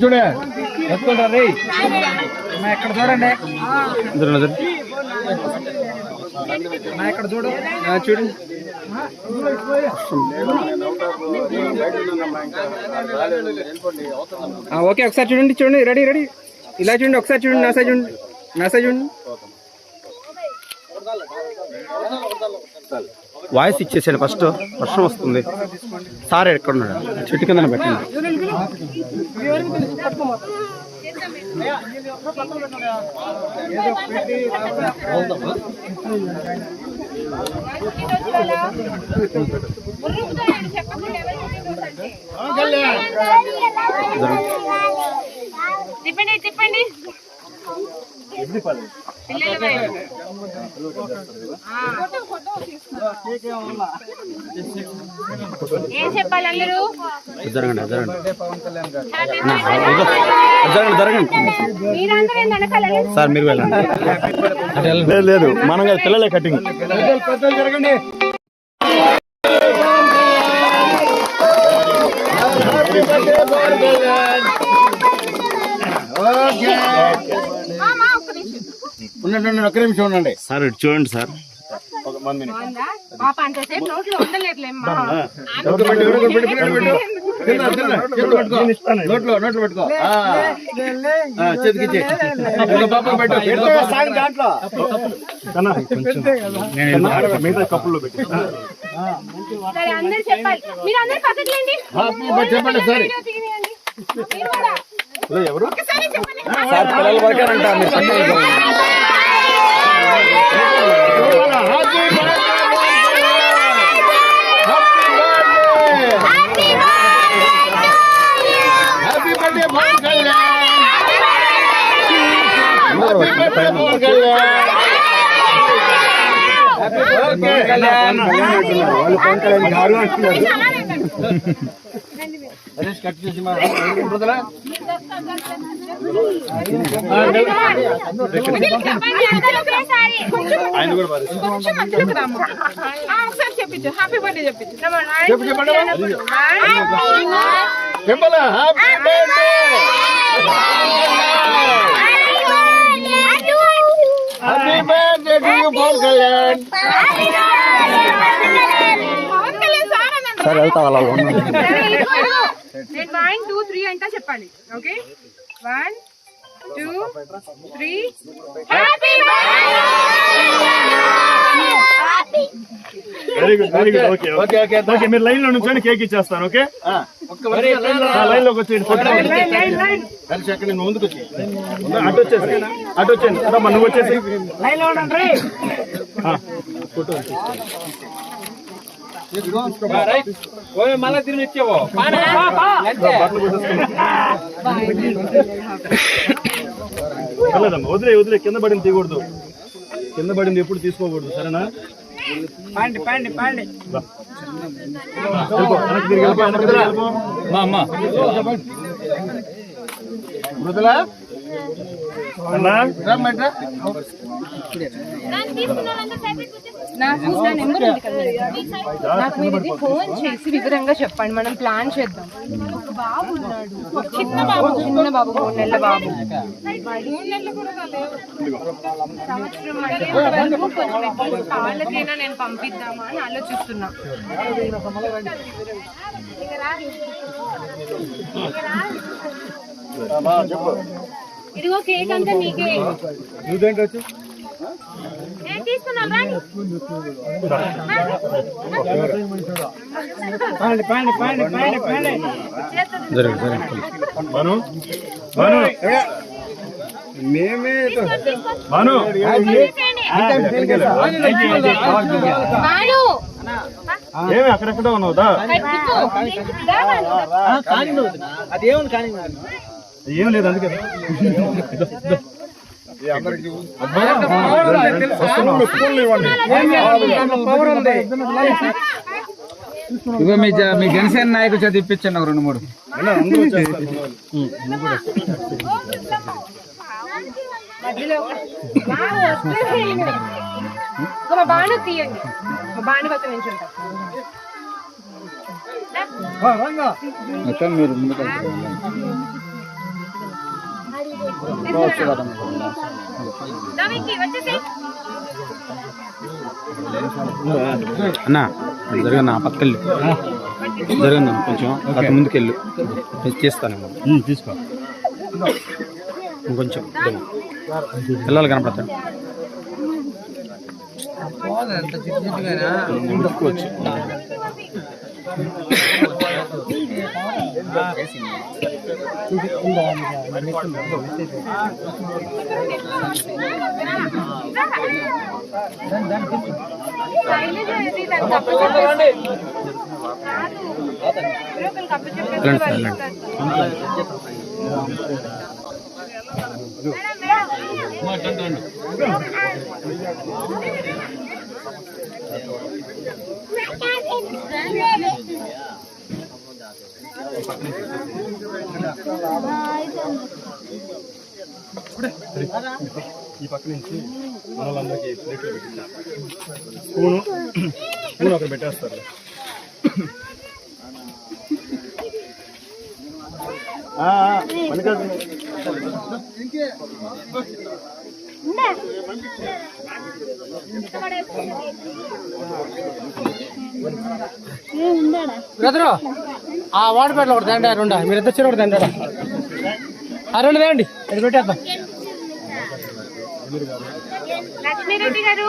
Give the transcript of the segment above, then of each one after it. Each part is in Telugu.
చూడే ఎత్తుకుంటారు ఎక్కడ చూడండి నా ఇక్కడ చూడు చూడండి ఓకే ఒకసారి చూడండి చూడండి రెడీ రెడీ. ఇలా చూడండి ఒకసారి చూడండి నా సైడ్ చూడండి. చూడండి వాయిస్ ఇచ్చేసాడు ఫస్ట్ వర్షం వస్తుంది. సార్ ఎక్కడున్నాడు చెట్టు కింద పెట్టండి. తిప్పండి ఏం చెప్పాలి అందరూ? జరగండి. సార్ మీరు వెళ్ళండి. లేదు లేదు మనం కాదు, పిల్లలే కటింగ్. జరగండి. ఉండండి ఒక్క నిమిషం ఉండండి. సార్ ఇటు చూడండి సార్. బాగుందా? పాప అంతసేపు నోట్లో ఉండలేట్లేమ్మా పెట్టుకో. చేతికి. మిగతా కప్పుల్లో చెప్పండి సరే. ఎవరు? సార్ పిల్లల కట్ చేసి మా ఆయన కూడా ఒకసారి చెప్పించు హ్యాపీ బర్త్డే చెప్పించు. చెప్పలా happy birthday happy birthday to you Pawan Kalyan sir వెళ్తా వాళ్ళ నేను వన్ టూ త్రీ అంటా చెప్పాలి okay one two three. Happy very good very good okay okay okay okay మీరు లైన్లో నుంచోండి కేక్ ఇచ్చేస్తాను ఓకే లైన్లోకి వచ్చేయండి. ఫోటో హరీష్ అక్కడ నువ్వు ముందుకు వచ్చి అటు వచ్చేసి అటు వచ్చేయండి. అదమ్మా నువ్వు వచ్చేసి. ఆ, మళ్ళా తిరిగి ఇచ్చేవో. పర్లేదమ్మా వదిలే వదిలే కింద పడింది తీయకూడదు. కింద పడింది ఎప్పుడు తీసుకోకూడదు సరేనా? పండి పండి పండి. మృదులా నా నెంబర్ ఉంది కదా నాకు మీరు ఇది ఫోన్ చేసి వివరంగా చెప్పండి. మనం ప్లాన్ చేద్దాం. ఒక బాబు ఉన్నాడు. ఒక చిన్న బాబు. చిన్న బాబు మూడు నెలల బాబు. మూడు నెలలు కూడా కాలేదు. సంవత్సరం అయ్యేంత వరకు కొంచెం వాళ్ళకైనా నేను పంపిద్దామా అని ఆలోచిస్తున్నా. రా. ఇదిగో కేక్ అంతా నీకే నువ్వేంటి వచ్చి? నేను తీసుకున్నాను రాని మను? మను? మేమే మను? ఏమి అక్కడెక్కడ ఉన్నావు? అదేముంది కానీ ఏం లేదు అందుకే. పవర్ ఉంది ఇగో మీ జనసేన నాయకులు చేతి ఇప్పించండి ఒక రెండు మూడు. తీయండి. పక్కన నుంచి ఉంటాం మీరు ముందుకు అన్నా జరగన్న ఆ పక్కకెళ్ళు. జరగన్న కొంచెం అటు ముందుకెళ్ళు. నేను తీస్తాను తీసుకో. ఇంకొంచెం. పిల్లలు కనపడతాడు వెళ్ళండి సార్ వెళ్ళండి. ఈ పక్క నుంచి మన వాళ్ళందరికీ ప్లేట్లో పెట్టించారు స్పూను స్పూన్ అక్కడ పెట్టేస్తారు మల్లికార్జున. బ్రదరు ఆ వాడపేటలో ఒకటి తండ్రి రెండు. మీరు ఇద్దరు చెరువు ఒకటి తండ్రి ఆ రెండు తేండి ఇది పెట్టేద్దాం. లక్ష్మీరెడ్డి గారు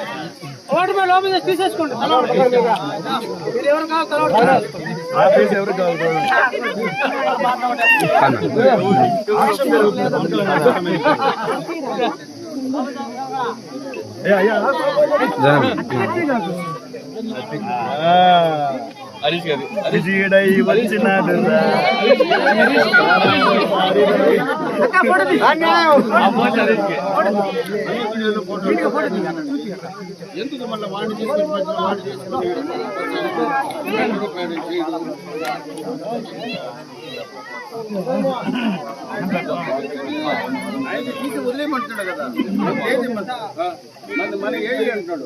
వాటర్మేల్ ఓపెన్ చేసి తీసేసుకోండి. మీరు ఎవరు కావాలి హరీష్ గారి. విజయుడై వచ్చినాడు ఎందుకు మళ్ళీ ఆయన తీసి వదిలేయమంటున్నాడు కదా ఏది మన ఏది అంటున్నాడు?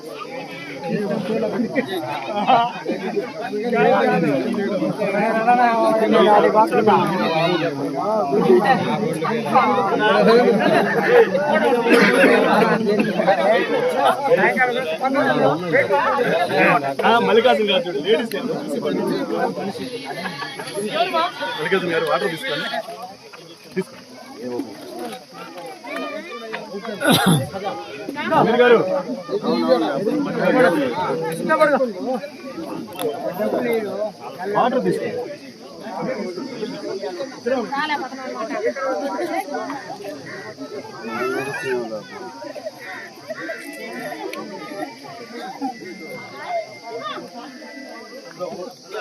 మల్లికార్జున గారు చూడు లేడీస్ మల్లికార్జున గారు వాటర్ తీసుకోండి తీసుకోండి అమీర్ గారు వాటర్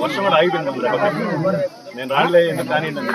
వర్షం కూడా ఆగిపోయింది. నేను రాలే ఎందుకు కానివ్వండి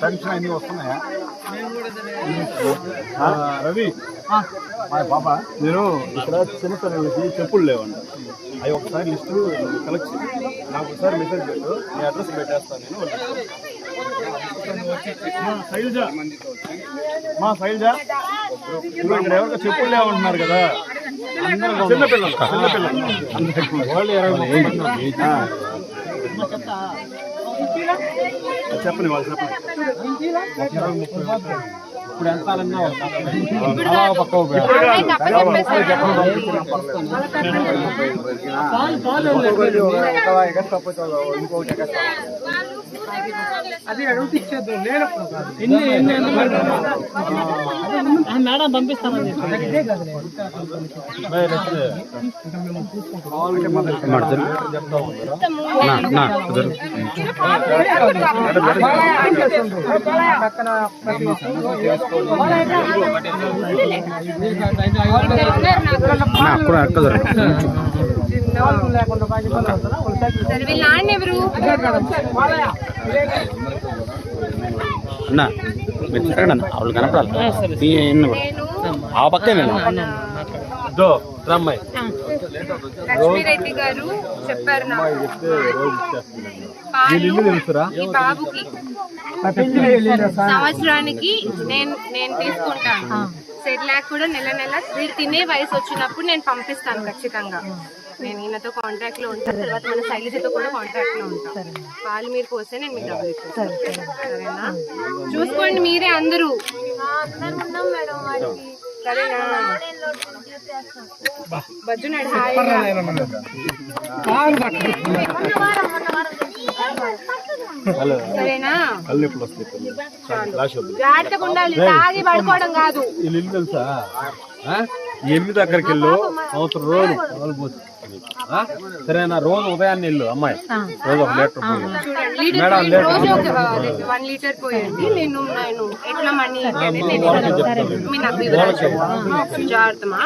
పెన్షన్ అన్ని వస్తున్నాయా రవి మా బాబా నేను ఇక్కడ చిన్నతనానికి చెప్పులు లేవండి. అవి ఒకసారి లిస్టు కలెక్ట్ చేయండి నాకు ఒకసారి మెసేజ్ పెట్టు. నీ అడ్రస్ పెట్టేస్తాను నేను. మా శైలజ. మా ఇక్కడ ఎవరికో చెప్పులు లేవంటున్నారు కదా. చిన్నపిల్లలు చిన్నపిల్లలు వాళ్ళు ఇరవై. చెప్పండి వాళ్ళు చెప్పండి. ఇప్పుడు ఎంత అన్నా అలా పక్క అమ్మాయికి అప్పచెప్పేసారా? అది అడుగుతూ ఇచ్చేద్దాం నేను ఎన్ని ఎన్ని మేడం పంపిస్తామని పక్కన అక్కడ అన్నా మీరు తిరగండి అన్న వాళ్ళు కనపడాలి ఆ లక్ష్మీరెడ్డి గారు చెప్పారు నాకు పాలు ఈ బాబుకి సంవత్సరానికి నేను నేను తీసుకుంటాను. సెర్లాక్ కూడా నెల నెల తినే వయసు వచ్చినప్పుడు నేను పంపిస్తాను ఖచ్చితంగా. నేను ఈయనతో కాంటాక్ట్లో ఉంటాను తర్వాత మన శైలజతో కూడా కాంటాక్ట్లో ఉంటాను పాలు మీరు పోస్తే నేను మీకు డబ్బులు ఇస్తాను సరేనా? చూసుకోండి మీరే అందరూ. బజ్జునాడు సరేనా? జాగ్రత్తగా ఉండాలి తాగి పడుకోవడం కాదు. వీళ్ళు ఇల్లు తెలుసా? ఆ? ఎనిమిది దగ్గరికి వెళ్ళు. సంవత్సరం రోజు? సరేనా రోజు ఉదయాన్నే వెళ్ళు అమ్మాయి రోజు ఒక లీటర్ పోయి చూడండి లీటర్ పోయి రోజు ఒక వన్ లీటర్ పోయండి నేను నేను ఎట్లా మనీ ఇవ్వాలి నేను మీ నాకు వివరాలు జాగ్రత్తమా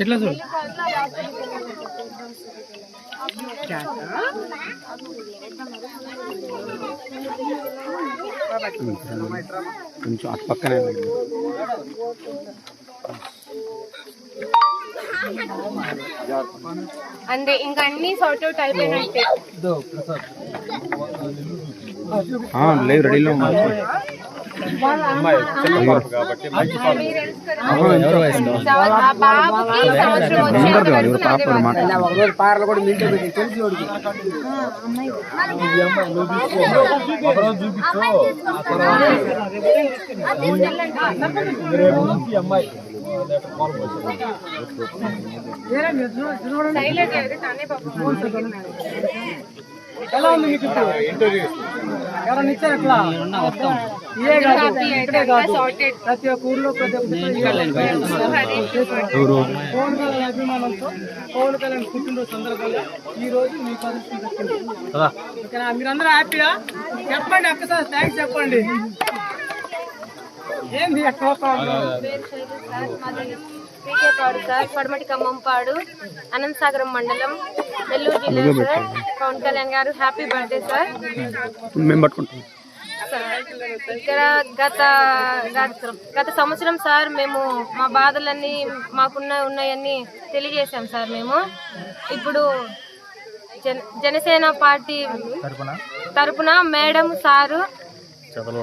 ఎట్లా చూడు కొంచెం అటు పక్కనే అంతే ఇంకా అన్ని సార్ట్ అవుట్ అయిపోయినట్టే. లేదు రెడీలో ఉన్నారు పార్లు కూడా మింటే పెట్టి తెలిసి చూపించు అమ్మాయి తనే పాపం ఎలా ఉంది మీకు ఎవరైనా ఇచ్చారు అట్లా ఇదే కాదు హ్యాపీ ఇక్కడే అయితే కాదు. సార్టెడ్ ప్రతి ఒక్క ఊర్లో ప్రతి ఒక్క పవన్ కళ్యాణ్ అభిమానంతో పవన్ కళ్యాణ్ పుట్టినరోజు సందర్భంగా ఈ రోజు మీ పరిస్థితి దక్కింది కదా. ఓకేనా? మీరందరూ హ్యాపీగా చెప్పండి ఒక్కసారి థ్యాంక్స్ చెప్పండి. ఏంది ఎక్కువ పాడు సార్ పడమటి ఖమ్మంపాడు అనంతసాగరం మండలం నెల్లూరు జిల్లా సార్. పవన్ కళ్యాణ్ గారు హ్యాపీ బర్త్డే సార్. ఇక్కడ గత గత- గత సంవత్సరం సార్ మేము మా బాధలన్నీ మాకున్న ఉన్నాయన్నీ తెలియజేశాం సార్ మేము. ఇప్పుడు జన జనసేన పార్టీ తరపున? మేడం సారు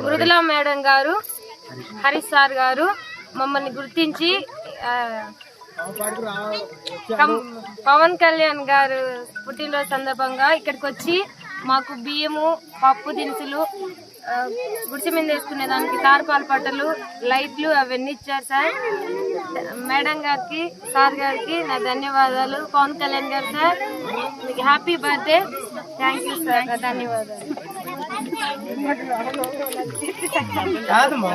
మృదులా మేడం గారు హరీష్ సార్ గారు మమ్మల్ని గుర్తించి పవన్ కళ్యాణ్ గారు పుట్టినరోజు సందర్భంగా ఇక్కడికి వచ్చి మాకు బియ్యము పప్పు దినుసులు గుడిసె మీద వేసుకునే దానికి తార్పాల పట్టలు లైట్లు అవన్నీ ఇచ్చారు సార్. మేడం గారికి సార్ గారికి నా ధన్యవాదాలు. పవన్ కళ్యాణ్ గారు సార్ మీకు happy birthday. Thank you sir. ధన్యవాదాలు. కాదమ్మా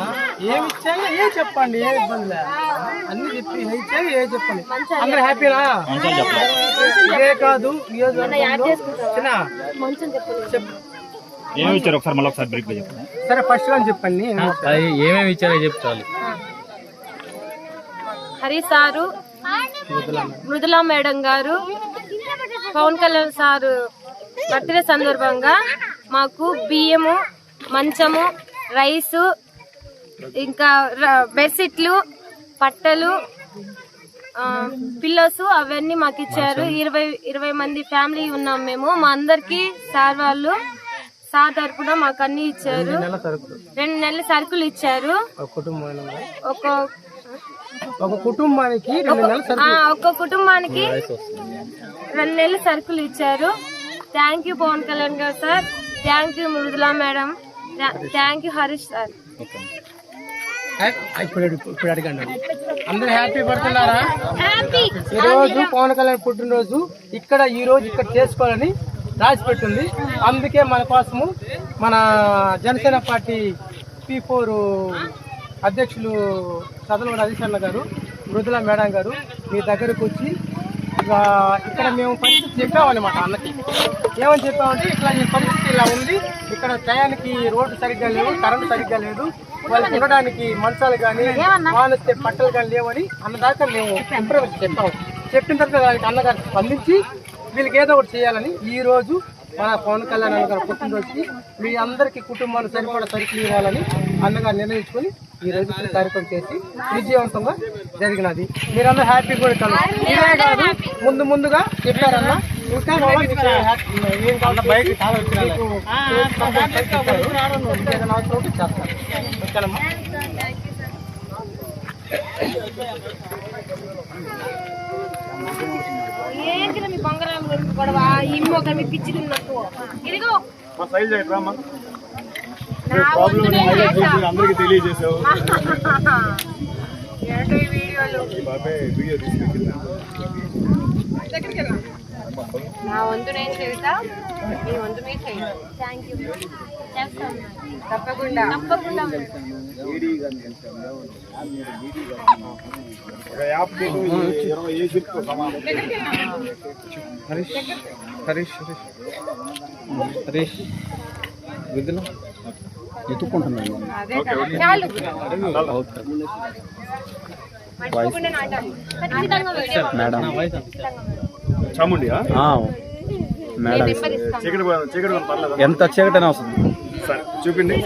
ఏమి ఇచ్చాను ఏ చెప్పండి ఏ ఇబ్బంది అన్ని చెప్పి ఏ ఇచ్చాను ఏ చెప్పండి. అందరు హ్యాపీనా? ఇదే కాదు చిన్న. ఏమి ఇచ్చారు ఒకసారి మళ్ళీ ఒకసారి బ్రేక్ చెప్పండి. సరే ఫస్ట్ అని చెప్పండి. ఏమేమి ఇచ్చారో చెప్తాలి. హరి సారు మృదులా madam garu Pawan Kalyan sir birthday సందర్భంగా మాకు బియ్యము మంచము రైసు ఇంకా బెడ్షీట్లు పట్టలు పిల్లోస్ అవన్నీ మాకు ఇచ్చారు. ఇరవై ఇరవై మంది ఫ్యామిలీ ఉన్నాం మేము. మా అందరికి సార్ వాళ్ళు సార్ తరపున మాకు అన్ని ఇచ్చారు. రెండు నెలల సరుకులు. ఇచ్చారు. ఒక ఒక ఒక కుటుంబానికి ఒక్క కుటుంబానికి రెండు నెలలు సరుకులు ఇచ్చారు. థ్యాంక్ యూ పవన్ కళ్యాణ్ గారు sir. Thank you Mridula madam thank you Harish sir ఇప్పుడు అడగండి. అందరూ హ్యాపీ పడుతున్నారా ఈ రోజు పవన్ కళ్యాణ్ పుట్టినరోజు. ఇక్కడ ఈ రోజు ఇక్కడ చేసుకోవాలని రాసి పెట్టింది అందుకే మన కోసము మన జనసేన పార్టీ పి ఫోర్ అధ్యక్షులు చదలవాడ హరీశన్న గారు మృదుల మేడం గారు మీ దగ్గరకు వచ్చి ఇక్కడ మేము పరిస్థితి చెప్పామన్నమాట అన్నకి. ఏమని చెప్పామంటే ఇట్లా ఈ పరిస్థితి ఇలా ఉంది. ఇక్కడ టయానికి రోడ్డు సరిగ్గా లేవు కరెంట్ సరిగ్గా లేదు. వాళ్ళకి ఉండడానికి మంచాలు కానీ వానొస్తే పట్టలు కానీ లేవని అన్నదాకా మేము ఇంప్రూవ్ చెప్పాము చెప్పిన తర్వాత దానికి అన్నగారు స్పందించి వీళ్ళకి ఏదో ఒకటి చేయాలని ఈ రోజు మన పవన్ కళ్యాణ్ అన్నగారు పుట్టినరోజుకి మీ అందరికి కుటుంబాన్ని సరిపడా సరుకులు ఇవ్వాలని అన్నగారు నిర్ణయించుకొని ఈ రోజు కార్యక్రమం చేసి విజయవంతంగా జరిగినది. మీరందరూ హ్యాపీ కూడా కలరు ఇదే కాదు ముందు ముందుగా చెప్పారన్న. ఇంకా ఏంటి మీ బంగారం గొడవ? ఇమ్మ ఒక మీ పిచ్చి తిన్నట్టు. ఇదిగో. మా సైజ్ అందరికి తెలియజేసావు నా వంతు నేను చేస్తా మీ వంతు మీరు చేయండి. థ్యాంక్ యూ తప్పకుండా. తప్పకుండా. హరీష్ హరీష్ హరీష్. హరీష్ విధులు ఎత్తుకుంటున్నాను. మేడం చాముండియా? ఆ, మేడం ఎంత చీకటనే వస్తుంది. చూపిండి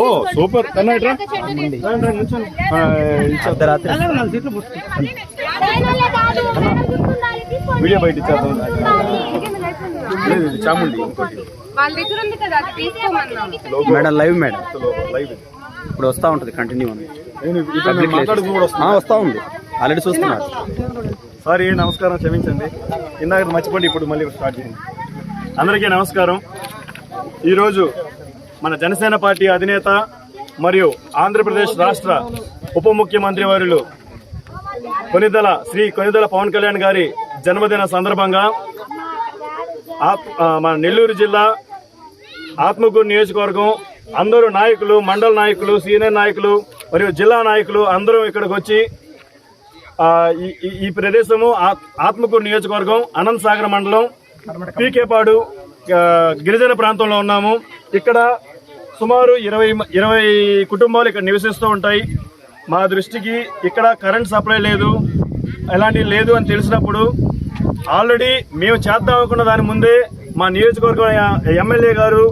ఓ. సూపర్. అర్ధరాత్రి వీడియో బయట ఇచ్చేద్దాం. చాముండి. ఇంకోటి వాళ్ళ దగ్గర ఉంది కదా అది మేడం లైవ్ మేడం. లైవ్ ఇప్పుడు వస్తా ఉంటది కంటిన్యూ అని వస్తా ఉంది. ఆల్రెడీ చూస్తున్నారు. సారీ నమస్కారం క్షమించండి. ఇందాక మర్చిపోండి ఇప్పుడు మళ్ళీ స్టార్ట్ చేయండి. అందరికీ నమస్కారం. ఈరోజు మన జనసేన పార్టీ అధినేత మరియు ఆంధ్రప్రదేశ్ రాష్ట్ర ఉప ముఖ్యమంత్రి వర్యులు కొనిదల శ్రీ కొనిదల పవన్ కళ్యాణ్ గారి జన్మదిన సందర్భంగా మన నెల్లూరు జిల్లా ఆత్మకూరు నియోజకవర్గం అందరూ నాయకులు మండల నాయకులు సీనియర్ నాయకులు మరియు జిల్లా నాయకులు అందరూ ఇక్కడికి వచ్చి ఈ- ప్రదేశము ఆత్- ఆత్మకూరు నియోజకవర్గం అనంత సాగర్ మండలం పీకేపాడు గిరిజన ప్రాంతంలో ఉన్నాము. ఇక్కడ సుమారు ఇరవై ఇరవై కుటుంబాలు ఇక్కడ నివసిస్తూ ఉంటాయి. మా దృష్టికి ఇక్కడ కరెంట్ సప్లై లేదు ఎలాంటివి లేదు అని తెలిసినప్పుడు ఆల్రెడీ మేము చేద్దాం అనుకున్న దాని ముందే మా నియోజకవర్గం ఎమ్మెల్యే గారు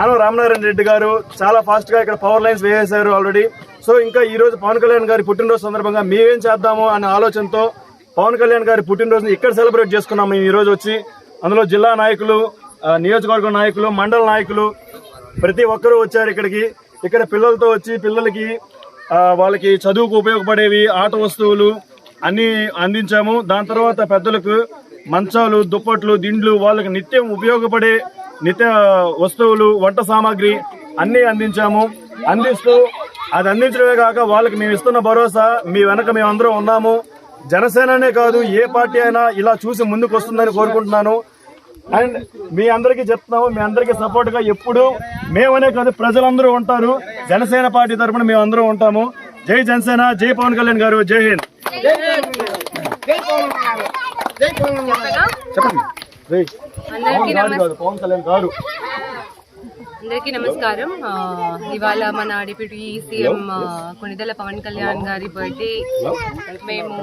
ఆనవ రామనారాయణ రెడ్డి గారు చాలా ఫాస్ట్గా ఇక్కడ పవర్ లైన్స్ వేసేశారు ఆల్రెడీ సో ఇంకా ఈ రోజు పవన్ కళ్యాణ్ గారి పుట్టినరోజు సందర్భంగా మేమేం చేద్దాము అనే ఆలోచనతో పవన్ కళ్యాణ్ గారి పుట్టినరోజుని ఇక్కడ సెలబ్రేట్ చేసుకున్నాం మేము ఈ రోజు వచ్చి. అందులో జిల్లా నాయకులు నియోజకవర్గ నాయకులు మండల నాయకులు ప్రతి ఒక్కరూ వచ్చారు ఇక్కడికి. ఇక్కడ పిల్లలతో వచ్చి పిల్లలకి వాళ్ళకి చదువుకు ఉపయోగపడేవి ఆట వస్తువులు అన్ని అందించాము. దాని తర్వాత పెద్దలకు మంచాలు దుప్పట్లు దిండ్లు వాళ్ళకి నిత్యం ఉపయోగపడే నిత్య వస్తువులు వంట సామాగ్రి అన్ని అందించాము. అందిస్తూ అది అందించడమే కాక వాళ్ళకి మేము ఇస్తున్న భరోసా మీ వెనక మేమందరం ఉన్నాము. జనసేననే కాదు ఏ పార్టీ అయినా ఇలా చూసి ముందుకు వస్తుందని కోరుకుంటున్నాను. అండ్ మీ అందరికీ చెప్తున్నాము మీ అందరికీ సపోర్ట్గా ఎప్పుడు మేమనే కాదు ప్రజలందరూ ఉంటారు. జనసేన పార్టీ తరఫున మేము అందరూ ఉంటాము. జై జనసేన జై పవన్ కళ్యాణ్ గారు జై హింద్. చెప్పండి. పవన్ కళ్యాణ్ గారు. అందరికీ నమస్కారం. ఇవాళ మన డిప్యూటీ సీఎం ఆ, కొణిదెల పవన్ కళ్యాణ్ గారి బర్త్డే. మేము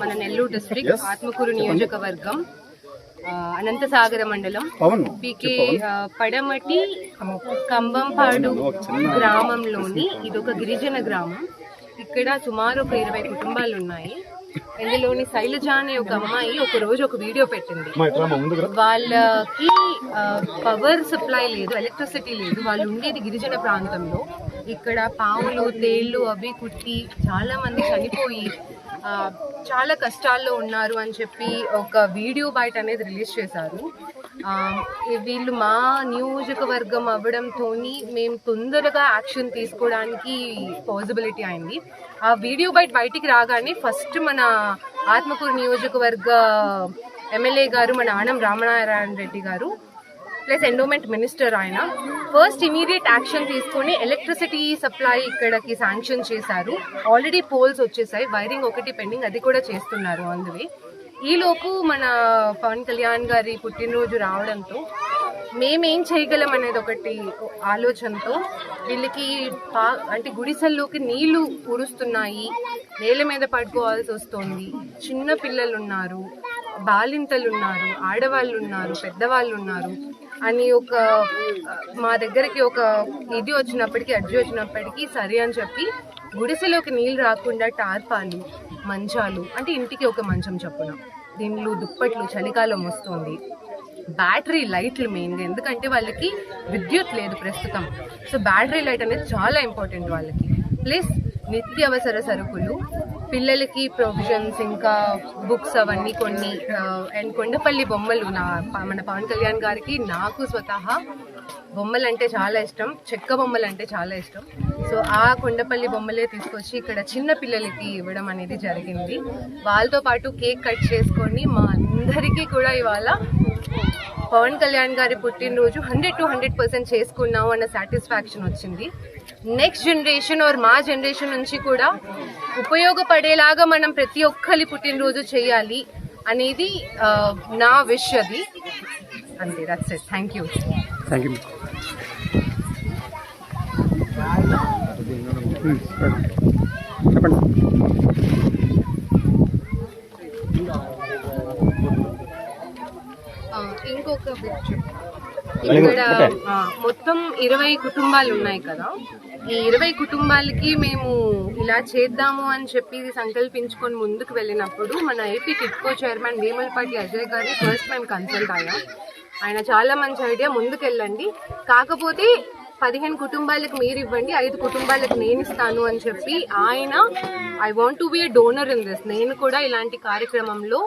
మన నెల్లూరు డిస్ట్రిక్ట్ ఆత్మకూరు నియోజకవర్గం అనంతసాగర మండలం. పీకే పడమటి కంబంపాడు గ్రామంలోని ఇదొక గిరిజన గ్రామం. ఇక్కడ సుమారు ఒక ఇరవై కుటుంబాలు ఉన్నాయి ఇందులోని శైలజ అనే ఒక అమ్మాయి ఒక రోజు ఒక వీడియో పెట్టింది. వాళ్ళకి పవర్ సప్లై లేదు ఎలక్ట్రిసిటీ లేదు. వాళ్ళు ఉండేది గిరిజన ప్రాంతంలో. ఇక్కడ పాములు తేళ్ళు అవి కుట్టి చాలా మంది చనిపోయి చాలా కష్టాల్లో ఉన్నారు అని చెప్పి ఒక వీడియో బయట అనేది రిలీజ్ చేశారు. వీళ్ళు మా నియోజకవర్గం అవ్వడంతో మేము తొందరగా యాక్షన్ తీసుకోవడానికి పాసిబిలిటీ అయింది. ఆ వీడియో బయట బయటికి రాగానే ఫస్ట్ మన ఆత్మకూరు నియోజకవర్గ ఎమ్మెల్యే గారు మన ఆనం రామనారాయణ రెడ్డి గారు ప్లస్ ఎండోమెంట్ మినిస్టర్ ఆయన ఫస్ట్ ఇమీడియట్ యాక్షన్ తీసుకొని ఎలక్ట్రిసిటీ సప్లై ఇక్కడికి శాంక్షన్ చేశారు. ఆల్రెడీ పోల్స్ వచ్చేసాయి. వైరింగ్ ఒకటి పెండింగ్ అది కూడా చేస్తున్నారు అందువే. ఈలోపు మన పవన్ కళ్యాణ్ గారి పుట్టినరోజు రావడంతో మేమేం చేయగలం అనేది ఒకటి ఆలోచనతో వీళ్ళకి పా అంటే గుడిసెల్లోకి నీళ్ళు ఉరుస్తున్నాయి నేల మీద పడుకోవాల్సి వస్తుంది. చిన్న పిల్లలు ఉన్నారు బాలింతలు ఉన్నారు ఆడవాళ్ళు ఉన్నారు పెద్దవాళ్ళు ఉన్నారు అని ఒక మా దగ్గరికి ఒక ఇది వచ్చినప్పటికీ అడ్జి వచ్చినప్పటికీ సరే అని చెప్పి గుడిసెలోకి నీళ్ళు రాకుండా టార్పాలు మంచాలు అంటే ఇంటికి ఒక మంచం చొప్పున దిండ్లు దుప్పట్లు చలికాలం వస్తుంది. బ్యాటరీ లైట్లు మెయిన్గా ఎందుకంటే వాళ్ళకి విద్యుత్ లేదు ప్రస్తుతం. సో బ్యాటరీ లైట్ అనేది చాలా ఇంపార్టెంట్ వాళ్ళకి. ప్లస్ నిత్యావసర సరుకులు పిల్లలకి ప్రొవిజన్స్ ఇంకా బుక్స్ అవన్నీ కొన్ని అండ్ కొండపల్లి బొమ్మలు నా మన పవన్ కళ్యాణ్ గారికి నాకు స్వతహా బొమ్మలు అంటే చాలా ఇష్టం చెక్క బొమ్మలు అంటే చాలా ఇష్టం. సో ఆ కొండపల్లి బొమ్మలే తీసుకొచ్చి ఇక్కడ చిన్న పిల్లలకి ఇవ్వడం అనేది జరిగింది. వాళ్ళతో పాటు కేక్ కట్ చేసుకొని మా అందరికీ కూడా ఇవాళ పవన్ కళ్యాణ్ గారి పుట్టినరోజు హండ్రెడ్ టు హండ్రెడ్ పర్సెంట్ చేసుకున్నాము అన్న సాటిస్ఫాక్షన్ వచ్చింది. నెక్స్ట్ జనరేషన్ ఆర్ మా జనరేషన్ నుంచి కూడా ఉపయోగపడేలాగా మనం ప్రతి ఒక్కరి పుట్టినరోజు చేయాలి అనేది నా విష్ అది. అంతే that's it thank you thank you చెప్పండి ఆ, చెప్పు. ఇక్కడ మొత్తం ఇరవై కుటుంబాలు ఉన్నాయి కదా. ఈ ఇరవై కుటుంబాలకి మేము ఇలా చేద్దాము అని చెప్పి సంకల్పించుకొని ముందుకు వెళ్ళినప్పుడు మన ఏపీ టిట్కో చైర్మన్ వేమలపాటి అజయ్ గారి ఫస్ట్ మేము కన్సల్ట్ అయ్యాం. ఆయన చాలా మంచి ఐడియా ముందుకు వెళ్ళండి కాకపోతే పదిహేను కుటుంబాలకు మీరు ఇవ్వండి ఐదు కుటుంబాలకు నేను ఇస్తాను అని చెప్పి ఆయన I want to be donor in this నేను కూడా ఇలాంటి కార్యక్రమంలో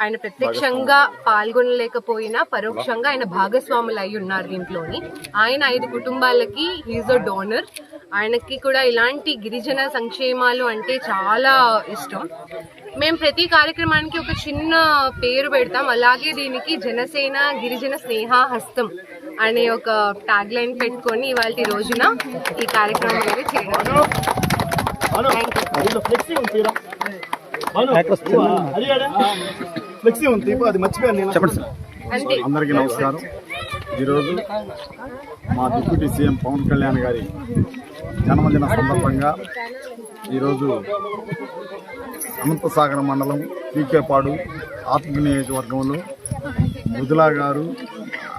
ఆయన ప్రత్యక్షంగా పాల్గొనలేకపోయినా పరోక్షంగా ఆయన భాగస్వాములు అయి ఉన్నారు దీంట్లోని. ఆయన ఐదు కుటుంబాలకి హీజ్ అ డోనర్ ఆయనకి కూడా ఇలాంటి గిరిజన సంక్షేమాలు అంటే చాలా ఇష్టం. మేము ప్రతి కార్యక్రమానికి ఒక చిన్న పేరు పెడతాం. అలాగే దీనికి జనసేన గిరిజన స్నేహ హస్తం అనే ఒక ట్యాగ్ లైన్ పెట్టుకొని ఇవాళ రోజున ఈ కార్యక్రమం అనేది చేయడం ఫ్లెక్సీ ఉంది అది మర్చిపోయాను నేను. చెప్పండి సార్. అందరికీ నమస్కారం. ఈరోజు మా డిప్యూటీ సీఎం పవన్ కళ్యాణ్ గారి జన్మదిన సందర్భంగా ఈరోజు అనంతసాగర మండలం పీకేపాడు ఆత్మ నియోజకవర్గంలో మృదులా గారు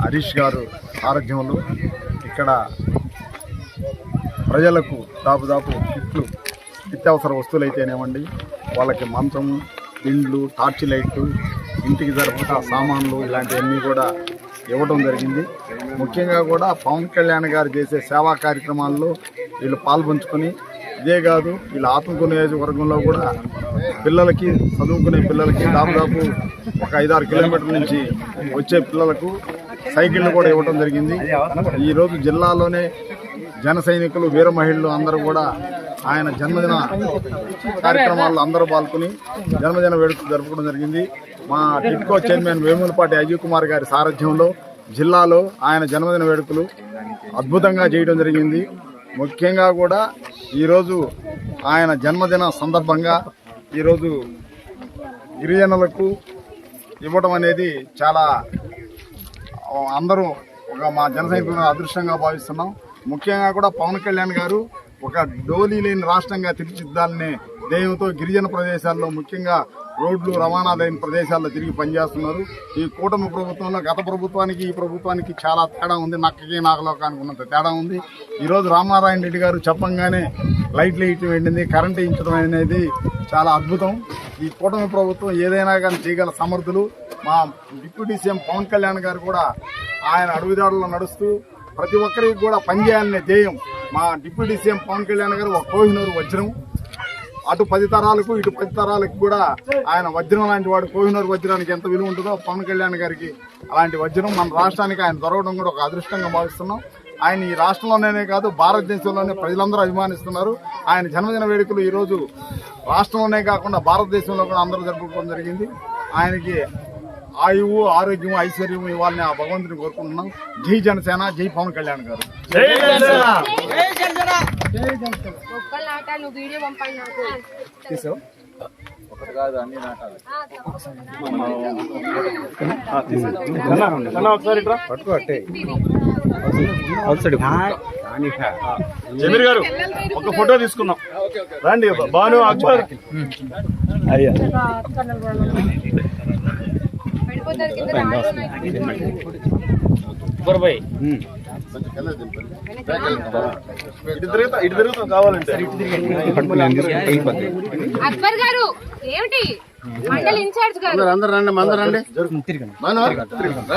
హరీష్ గారు సారథ్యంలో ఇక్కడ ప్రజలకు దాదాపు కిట్లు నిత్యావసర వస్తువులు అయితేనేమండి వాళ్ళకి మంచం ఇండ్లు టార్చ్ లైట్లు ఇంటికి సరిపడా సామాన్లు ఇలాంటివన్నీ కూడా ఇవ్వడం జరిగింది. ముఖ్యంగా కూడా పవన్ కళ్యాణ్ గారు చేసే సేవా కార్యక్రమాల్లో వీళ్ళు పాల్పంచుకొని ఇదే కాదు వీళ్ళ ఆత్మకూరు నియోజకవర్గంలో కూడా పిల్లలకి చదువుకునే పిల్లలకి దాదాపు ఒక ఐదారు కిలోమీటర్ల నుంచి వచ్చే పిల్లలకు సైకిళ్ళు కూడా ఇవ్వడం జరిగింది. ఈరోజు జిల్లాలోనే జన సైనికులు వీర మహిళలు అందరూ కూడా ఆయన జన్మదిన కార్యక్రమాల్లో అందరూ పాల్గొని జన్మదిన వేడుకలు జరుపుకోవడం జరిగింది. మా టిట్కో చైర్మన్ వేములపాటి అజయ్ కుమార్ గారి సారథ్యంలో జిల్లాలో ఆయన జన్మదిన వేడుకలు అద్భుతంగా చేయడం జరిగింది. ముఖ్యంగా కూడా ఈరోజు ఆయన జన్మదిన సందర్భంగా ఈరోజు గిరిజనులకు ఇవ్వడం అనేది చాలా అందరూ ఒక మా జనసైనికులను అదృష్టంగా భావిస్తున్నాం. ముఖ్యంగా కూడా పవన్ కళ్యాణ్ గారు ఒక డోలీ లేని రాష్ట్రంగా తీర్చిద్దాలనే ధ్యేయంతో గిరిజన ప్రదేశాల్లో ముఖ్యంగా రోడ్లు రవాణా లేని ప్రదేశాల్లో తిరిగి పనిచేస్తున్నారు. ఈ కూటమి ప్రభుత్వంలో గత ప్రభుత్వానికి ఈ ప్రభుత్వానికి చాలా తేడా ఉంది. నక్కకి నాగలోకానికి ఉన్నంత తేడా ఉంది. ఈరోజు రామారాయణ రెడ్డి గారు చెప్పంగానే లైట్లు వేయటం వెళ్ళింది కరెంట్ వేయించడం అనేది చాలా అద్భుతం. ఈ కూటమి ప్రభుత్వం ఏదైనా కానీ చేయగల సమర్థులు మా డిప్యూటీ సీఎం పవన్ కళ్యాణ్ గారు కూడా ఆయన అడుగుదాడుల్లో నడుస్తూ ప్రతి ఒక్కరికి కూడా పనిచేయాలనే ధ్యేయం మా డిప్యూటీ సీఎం పవన్ కళ్యాణ్ గారు ఒక కోహినూరు వజ్రం. అటు పది తరాలకు ఇటు పది తరాలకు కూడా ఆయన వజ్రం లాంటి వాడు కోహినూరు వజ్రానికి ఎంత విలువ ఉంటుందో పవన్ కళ్యాణ్ గారికి అలాంటి వజ్రం మన రాష్ట్రానికి ఆయన దొరకడం కూడా ఒక అదృష్టంగా భావిస్తున్నాం. ఆయన ఈ రాష్ట్రంలోనే కాదు భారతదేశంలోనే ప్రజలందరూ అభిమానిస్తున్నారు. ఆయన జన్మదిన వేడుకలు ఈరోజు రాష్ట్రంలోనే కాకుండా భారతదేశంలో కూడా అందరూ జరుపుకోవడం జరిగింది. ఆయనకి ఆయువు ఆరోగ్యం ఐశ్వర్యం ఇవ్వాలని ఆ భగవంతుని కోరుకుంటున్నాం. జై జనసేన జై పవన్ కళ్యాణ్ గారు. జమీర్ గారు ఒక ఫోటో తీసుకుందాం. రండి బాను అక్బర్. అయ్యా పడిపోతారు కింద రాళ్ళు ఉన్నాయి. ఇటు తిరుగుతా ఇటు తిరుగుతాం కావాలంటే అక్బర్ గారు ఏమిటి మండలి ఇన్ఛార్జ్ గారు అందరు రండి అందరు రండి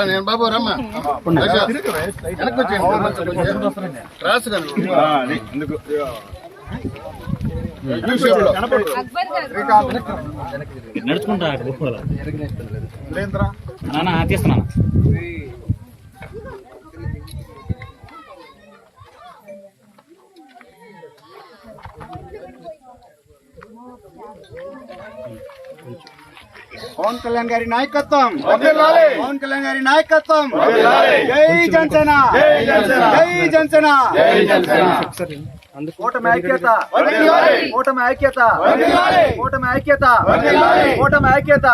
నేను బాబు రమ్మా వెనక్కి వచ్చేయండి గారు నడుచుకుంటా సురేంద్ర నాన్న తీస్తున్నాను పవన్ కళ్యాణ్ గారి నాయకత్వం. పవన్ కళ్యాణ్ గారి నాయకత్వం. జై జనసేన. జై జనసేన. కూటమి ఐక్యత. కూటమి ఐక్యత. కూటమి ఐక్యత. కూటమి ఐక్యత.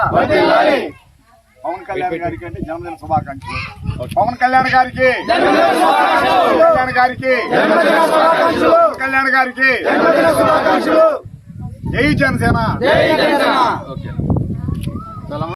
పవన్ కళ్యాణ్ గారికి అంటే జన్మదిన శుభాకాంక్షలు. పవన్ కళ్యాణ్ గారికి. కళ్యాణ్ గారికి. కళ్యాణ్ గారికి. జై జనసేన. Dalam